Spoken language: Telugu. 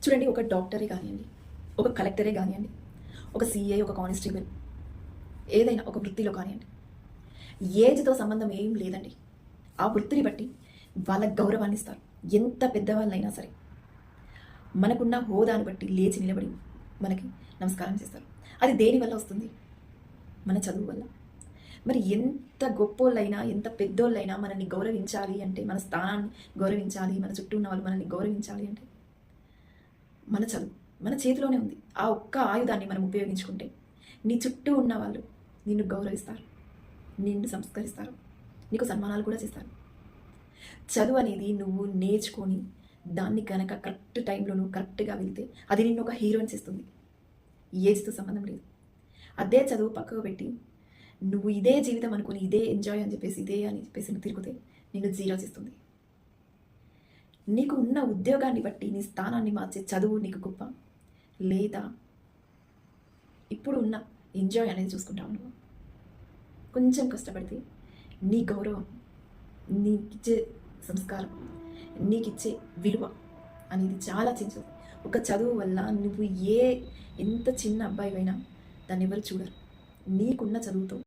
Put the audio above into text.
చూడండి ఒక డాక్టరే కానివ్వండి ఒక కలెక్టరే కానివ్వండి ఒక సీఏ ఒక కానిస్టేబుల్ ఏదైనా ఒక వృత్తిలో కానివ్వండి ఏజ్తో సంబంధం ఏం లేదండి. ఆ వృత్తిని బట్టి వాళ్ళ గౌరవాన్ని ఇస్తారు. ఎంత పెద్దవాళ్ళైనా సరే. మనకున్న హోదాను బట్టి లేచి నిలబడి మనకి నమస్కారం చేస్తారు. అది దేని వల్ల వస్తుంది? మన చదువు వల్ల. మరి ఎంత గొప్పోళ్ళైనా ఎంత పెద్దోళ్ళైనా మనల్ని గౌరవించాలి అంటే మన స్థానాన్ని గౌరవించాలి మన చుట్టూ ఉన్న వాళ్ళు మనల్ని గౌరవించాలి అంటే మన చదువు మన చేతిలోనే ఉంది. ఆ ఒక్క ఆయుధాన్ని మనం ఉపయోగించుకుంటే నీ చుట్టూ ఉన్న వాళ్ళు నిన్ను గౌరవిస్తారు. నిన్ను సంస్కరిస్తారు. నీకు సన్మానాలు కూడా చేస్తారు. చదువు అనేది నువ్వు నేర్చుకొని దాన్ని కనుక కరెక్ట్ టైంలో నువ్వు కరెక్ట్గా వెళ్తే అది నిన్ను ఒక హీరోయిన్ చేస్తుంది. ఏజ్తో సంబంధం లేదు. అదే చదువు పక్కకు పెట్టి నువ్వు ఇదే జీవితం అనుకుని ఇదే ఎంజాయ్ అని చెప్పేసి ఇదే అని చెప్పేసి నువ్వు తిరిగితే నిన్ను జీరో చేస్తుంది. నీకు ఉన్న ఉద్యోగాన్ని బట్టి నీ స్థానాన్ని మార్చే చదువు నీకు గొప్ప. లేదా ఇప్పుడు ఉన్న ఎంజాయ్ అనేది చూసుకుంటావు నువ్వు. కొంచెం కష్టపడితే నీ గౌరవం నీకిచ్చే సంస్కారం నీకిచ్చే విలువ అనేది చాలా చిన్నది ఒక చదువు వల్ల నువ్వు ఏ ఎంత చిన్న అబ్బాయి అయినా దాన్ని ఎవరు చూడరు. నీకున్న చదువుతో